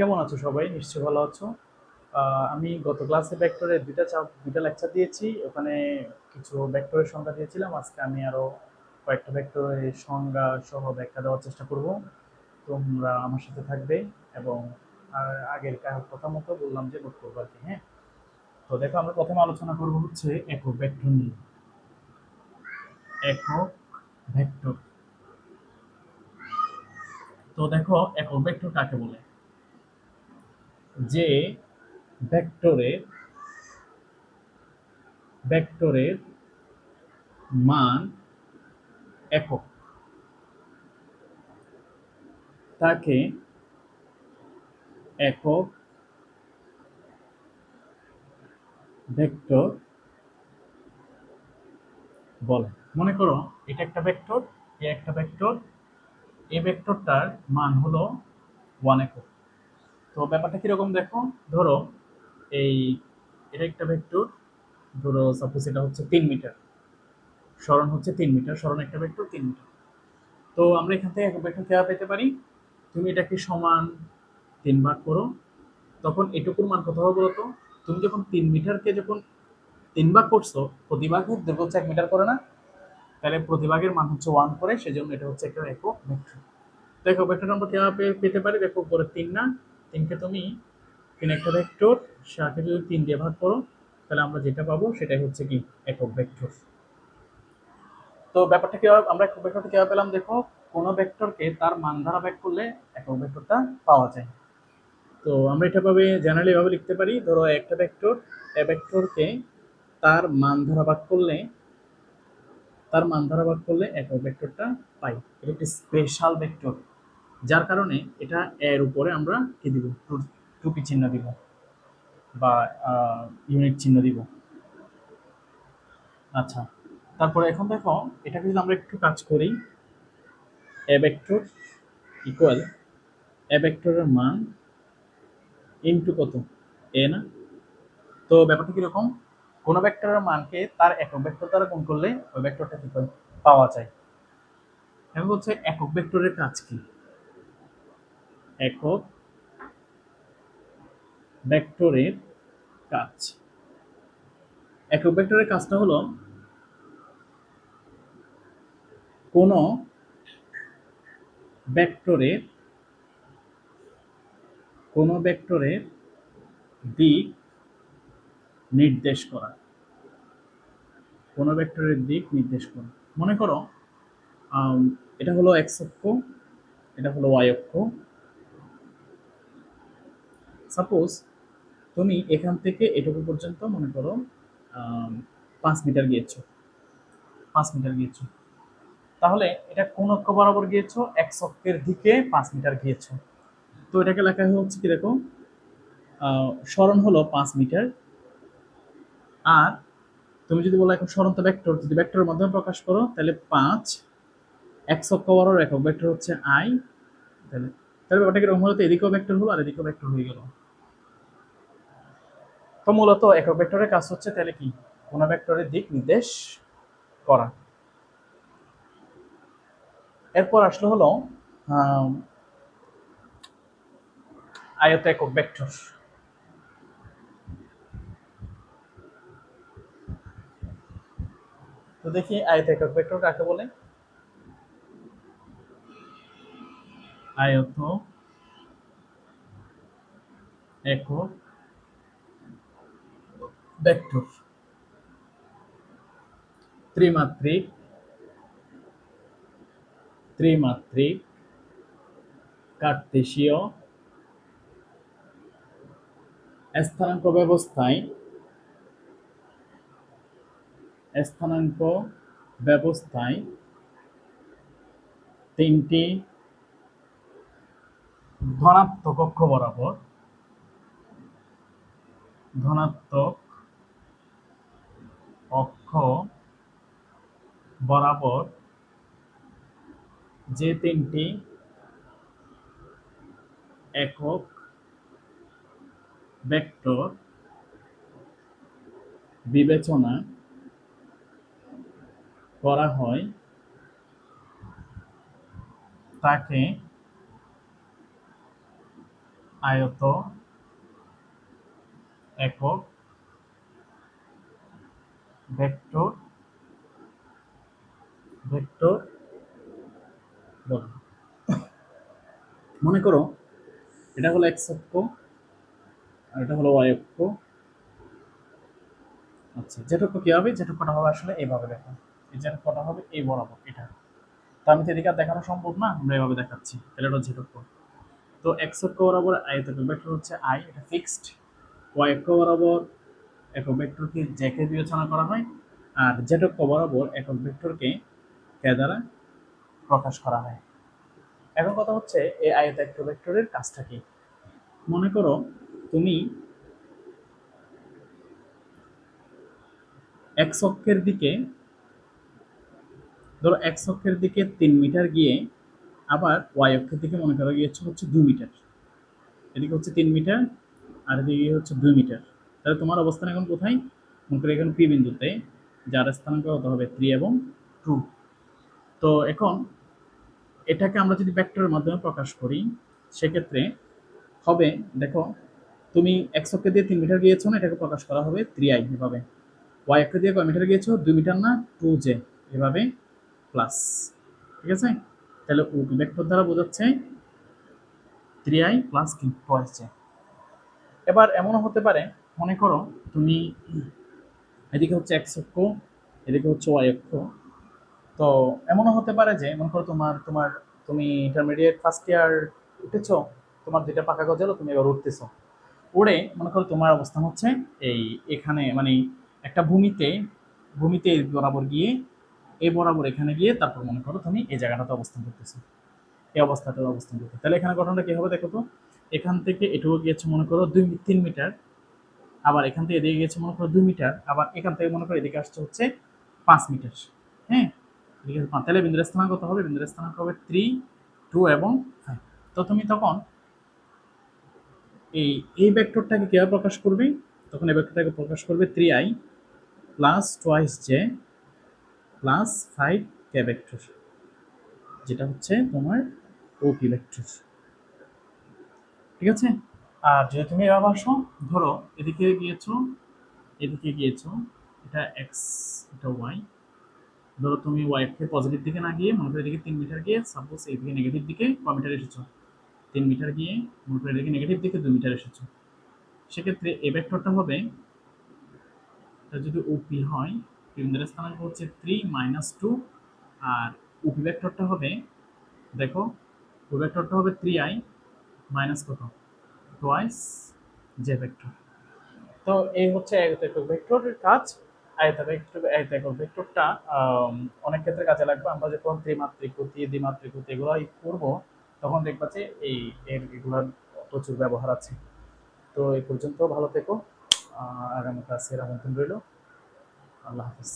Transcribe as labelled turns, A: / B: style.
A: কেমন আছো সবাই? নিশ্চয়ই ভালো আছো। আমি গত ক্লাসে ভেক্টরের দুইটা চাপ, দুইটা লেকচার দিয়েছি। ওখানে কিছু ভেক্টরের সংজ্ঞা দিয়েছিলাম। আজকে আমি আরও কয়েকটা ভেক্টরের সংজ্ঞা সহ ব্যাখ্যা দেওয়ার চেষ্টা করব। তোমরা আমার সাথে থাকবে এবং আর আগের কথা মতো বললাম যে নোট করব আর কি হ্যাঁ? তো দেখো, আমরা প্রথমে আলোচনা করব হচ্ছে একক ভেক্টর নিয়ে। একক ভেক্টর তো দেখো, একক ভেক্টর কাকে বলে? যে ভেক্টরের ভেক্টরের মান একক। তাকে একক ভেক্টর বলে। মনে করো, এটা একটা ভেক্টর, এ একটা ভেক্টর এই ভেক্টরটার মান হলো ওয়ান একক। তো ব্যাপারটা কীরকম দেখো? ধরো, এই এটা একটা ভেক্টর ধরো সাপোজ এটা হচ্ছে তিন মিটার সরণ হচ্ছে তিন মিটার সরণ একটা ভেক্টর তিন মিটার তো আমরা এখান থেকে একক ভেক্টর কেয়া পেতে পারি। তুমি এটাকে সমান তিন ভাগ করো। তখন এটুকুর মান কত হবে বলতো? তুমি যখন তিন মিটারকে যখন তিন ভাগ করছ প্রতি ভাগের দৈর্ঘ্য হচ্ছে এক মিটার করে না? তাহলে প্রতি ভাগের মান হচ্ছে ওয়ান করে, সেজন্য এটা হচ্ছে একটা একক ভেক্টর একক ভেক্টর আমরা কীভাবে পেতে পারি, দেখো উপরে তিন না তিনকে তুমি তিন একটা ভেক্টর সাথে যদি তিন দিয়ে ভাগ করো, তাহলে আমরা যেটা পাবো সেটাই হচ্ছে কি একক ভেক্টর তো ব্যাপারটা কীভাবে আমরা একক ভেক্টরটা কীভাবে পেলাম? দেখো, কোনো ভেক্টরকে তার মান দ্বারা ভাগ করলে একক ভেক্টরটা পাওয়া যায়। তো আমরা এটা ভাবে জেনারেলি এভাবে লিখতে পারি, ধরো একটা ভেক্টর এ ভেক্টরকে তার মান দ্বারা ভাগ করলে, তার মান দ্বারা ভাগ করলে একক ভেক্টরটা পাই। এটা একটি স্পেশাল ভেক্টর যার কারণে এটা এর উপরে আমরা কি দিব? টুপি চিহ্ন দিব বা ইউনিট চিহ্ন দিব। আচ্ছা তারপরে এখন দেখো, এটাকে যদি আমরা একটু কাজ করি এ ভেক্টর ইকুয়াল এ ভেক্টরের মান ইনটু কত? এ না? তো ব্যাপারটা কীরকম? কোনো ভেক্টরের মানকে তার একক ভেক্টর দ্বারা গুণ করলে ওই ভেক্টরটা কি পাওয়া যায়? এখন হচ্ছে একক ভেক্টরের কাজ কি? একক ভেক্টরের কাজ। একক ভেক্টরের কাজটা হলো কোন ভেক্টরের কোন ভেক্টরের দিক নির্দেশ করা। কোন ভেক্টরের দিক নির্দেশ করা। মনে করো এটা হলো এক্স অক্ষ, এটা হলো ওয়াই অক্ষ। সাপোজ তুমি এখান থেকে এটুকু পর্যন্ত মনে করো পাঁচ মিটার গিয়েছো। পাঁচ মিটার গিয়েছো। তাহলে এটা কোন অক্ষ বরাবর গিয়েছো? এক্স অক্ষের দিকে পাঁচ মিটার গিয়েছো। তো এটাকে লেখা হচ্ছে কি দেখো? সরণ হলো পাঁচ মিটার। আর তুমি যদি বলো এখন সরন্ত ভেক্টর যদি ভেক্টরের মাধ্যমে প্রকাশ করো, তাহলে পাঁচ এক্স অক্ষ বরাবর একক ভেক্টর হচ্ছে আই তাহলে তাহলে ব্যাপারটা কীরকম হলো? তো এদিকেও ভেক্টর হলো আর এদিকেও ভেক্টর হয়ে গেল। তো মূলত একক ভেক্টরের কাজ হচ্ছে তাহলে কি? কোনো ভেক্টরের দিক নির্দেশ করা। এরপর আসলো হলো আয়ত একক ভেক্টর। তো দেখি আয়ত একক ভেক্টর কাকে বলে? আয়ত একক ভেক্টর ত্রিমাত্রিক ত্রিমাত্রিক কার্তেশীয় স্থানাঙ্ক ব্যবস্থায় স্থানাঙ্ক ব্যবস্থায় তিনটি ধনাত্মক অক্ষ বরাবর ধনাত্মক অক্ষ বরাবর যে তিনটি একক ভেক্টর বিবেচনা করা হয় তাকে আয়ত একক ভেক্টর ভেক্টর বর্গ মনে করো, এটা হলো এক্স অক্ষ, আর এটা হলো ওয়াই অক্ষ। আচ্ছা যেটুকু কি হবে? যেটুকুটা হবে আসলে এইভাবে দেখো এই যেটুকুটা হবে এই বরাবর, এটা। তো আমি তো এদিকে দেখানো সম্ভব না, আমরা এভাবে দেখাচ্ছি। তাহলে এটা যেটুকু তো এক্স অক্ষ বরাবর আয়তক ভেক্টর হচ্ছে আই এটা ফিক্সড ওয়াই অক্ষ বরাবর একক ভেক্টরকে জ্যাকে বিবেচনা করা হয় আর যেটুক বরাবর একক ভেক্টরকে কে দ্বারা প্রকাশ করা হয়। এখন কথা হচ্ছে এই আয়ত একক ভেক্টরের কাজটা কি? মনে করো তুমি এক্স অক্ষের দিকে, ধরো এক্স অক্ষের দিকে তিন মিটার গিয়ে আবার ওয়াই অক্ষের দিকে মনে করো গিয়েছে হচ্ছে দুই মিটার। এদিকে হচ্ছে তিন মিটার আর এদিকে হচ্ছে দুই মিটার। তাহলে তোমার অবস্থান এখন কোথায়? মনে করো এখন পি বিন্দুতে যার স্থানাঙ্ক হতে হবে? থ্রি এবং টু তো এখন এটাকে আমরা যদি ভেক্টরের মাধ্যমে প্রকাশ করি, সেক্ষেত্রে হবে, দেখো, তুমি এক্স অক্ষে দিয়ে তিন মিটার গিয়েছো না, এটাকে প্রকাশ করা হবে থ্রি আই এভাবে। ওয়াই অক্ষে দিয়ে কয় মিটার গিয়েছো? দুই মিটার না টু জে এভাবে প্লাস ঠিক আছে? তাহলে ও ভেক্টর দ্বারা বোঝাচ্ছে? থ্রি আই প্লাস কি জে এবার এমনও হতে পারে মনে করো তুমি এদিকে হচ্ছে এক্স অক্ষ, এদিকে হচ্ছে ওয়াই অক্ষ। তো এমনও হতে পারে যে, মনে করো তোমার তোমার তুমি ইন্টারমিডিয়েট ফার্স্ট ইয়ার উঠেছো, তোমার দুইটা পাকা গজালো তুমি এবার উঠতেছো। উড়ে মনে করো তোমার অবস্থান হচ্ছে এই এখানে মানে একটা ভূমিতে ভূমিতে বরাবর গিয়ে, এই বরাবর এখানে গিয়ে তারপর মনে করো তুমি এই জায়গাটাতে অবস্থান করতেছো। এই অবস্থাটাতে অবস্থান করতে। তাহলে এখানে ঘটনাটা কী হবে দেখো তো? এখান থেকে এটুকু গিয়েছে মনে করো দুই, তিন মিটার আবার এখান থেকে এদিকে গেছে মনে করো দুই মিটার, আবার এখান থেকে মনে করো এদিকে আসছে হচ্ছে পাঁচ মিটার হ্যাঁ? এদিকে তাহলে বিন্দুর স্থানাঙ্ক কত হবে? বিন্দুর স্থানাঙ্ক হবে? থ্রি টু এবং ফাইভ তো তুমি তখন এই এই ভেক্টরটাকে কীভাবে প্রকাশ করবে? তখন এই ভেক্টরটাকে প্রকাশ করবে three i plus twice j plus five k vector যেটা হচ্ছে তোমার ওপি ভেক্টর ঠিক আছে? আর যদি তুমি এভাবে আসো, ধরো এদিকে গিয়েছো এদিকে গিয়েছো, এটা এক্স এটা ওয়াই ধরো তুমি ওয়াই কে পজিটিভ দিকে না গিয়ে মনে করো এদিকে তিন মিটার গিয়ে সাপোজ এদিকে নেগেটিভ দিকে ক মিটার এসেছ। তিন মিটার গিয়ে মনে করো এদিকে নেগেটিভ দিকে দুই মিটার এসেছ। সেক্ষেত্রে এ ভেক্টরটা হবে, এটা যদি ওপি হয়, কেন্দ্রের স্থানাঙ্ক হচ্ছে থ্রি মাইনাস টু আর উপি ভেক্টরটা হবে, দেখো ও ভেক্টরটা হবে থ্রি আই মাইনাস কত? টোয়াইস জে ভেক্টর তো এই হচ্ছে একক ভেক্টরের কাজ। আয়তা ভেক্টর আয়তা একক ভেক্টরটা অনেক ক্ষেত্রে কাজে লাগবে। আমরা যখন ত্রিমাত্রিক গতি দ্বিমাত্রিক গতি এগুলো করব, তখন দেখবা যে এই এর এগুলোর প্রচুর ব্যবহার আছে। তো এই পর্যন্ত ভালো থেকো। আগামী ক্লাসের আমন্ত্রণ রইল। আল্লাহ হাফিজ।